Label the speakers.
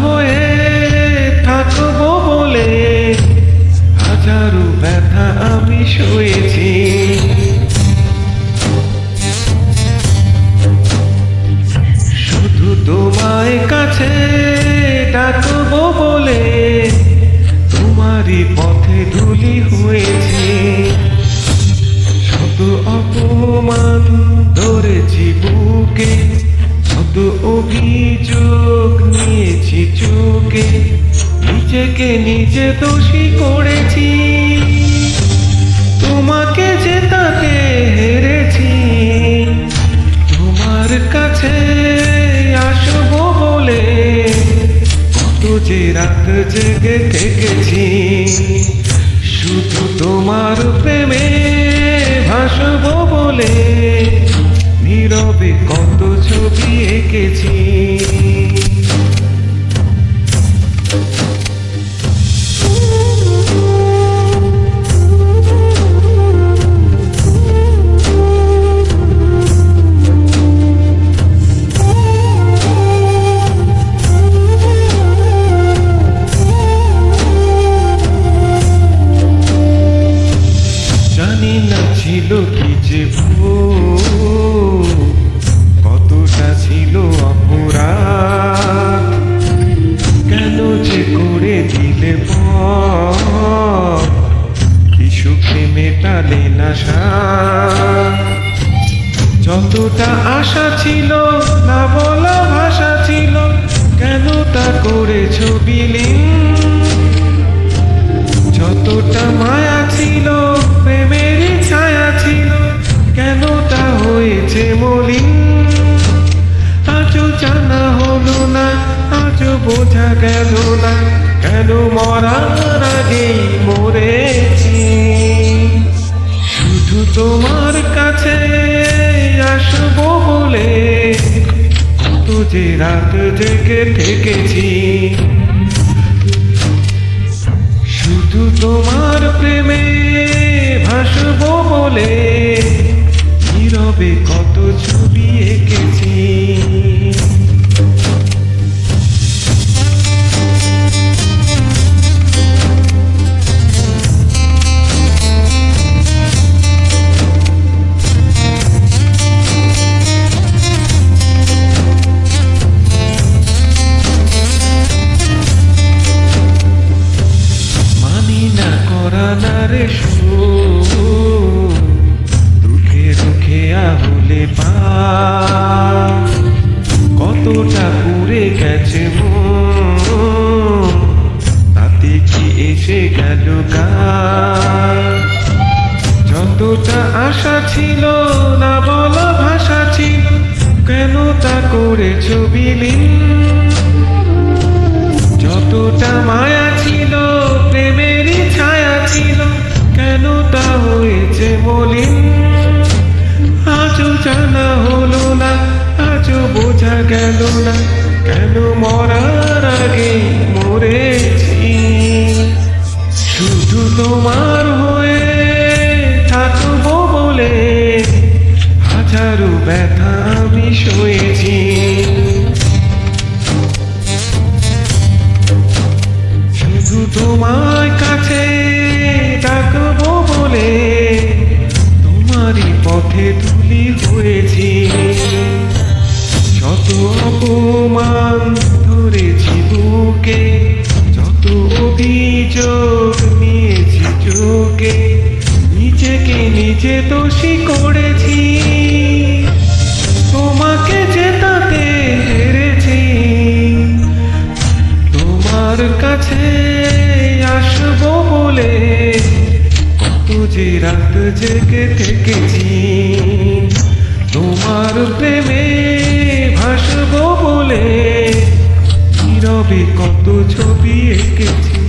Speaker 1: হয়ে থাকব বলে হাজারো ব্যথা আমি শুয়েছি। শুধু তোমায় কাছে ডাকব বলে তোমারই পথে ধুলি হয়েছে। শুধু অপমান ধরেছি বুকে নিজেকে নিজে দোষী করেছি। তোমাকে যে জেতাতে হেরেছি। তোমার কাছে আসব বলে কত যে রাত জেগে থেকেছি। শুধু তোমার প্রেমে ভাসবো বলে নীরবে কত ছবি এঁকেছি। জানি না ছিল কি যে কতটা ছিল কেন যে করে দিলে মেটালে না যতটা আশা ছিল, না বলা ভাষা ছিল, কেন তা করেছ বিলীন জানা হলো না, আজও বোঝা গেল না, কেন মরার আগেই মরেছি। শুধু তোমার কাছে আসব বলে কত যে রাত জেগে থেকেছি। শুধু তোমার প্রেমে ভাসবো বলে নীরবে কত করা না দুঃখে দুঃখে আহলে পা কতটা পুড়ে গেছে তাতে কি এসে গেল যতটা আশা ছিল না বলা ভাষা ছিল, কেন তা করেছ বিলীন? যতটা মায়া বোঝা গেল না কেন মরার আগে মরেছি? শুধু তোমার হয়ে থাকব বলে হাজারো ব্যথা আমি সয়েছি শুধু তোমার কাছে ডাকবো বলে তোমারই পথে তুলি হয়েছি। শত অপমান ধরেছি বুকে, যত অভিযোগ নিয়েছি চোখে, নিজেকে নিজে দোষী করেছি। তোমাকে জেতাতে হেরেছি, তোমার কাছে আসব বলে কত যে রাত জেগে থেকেছি। তোমার প্রেমে ভাসবো বলে নীরবে কত ছবি এঁকেছি।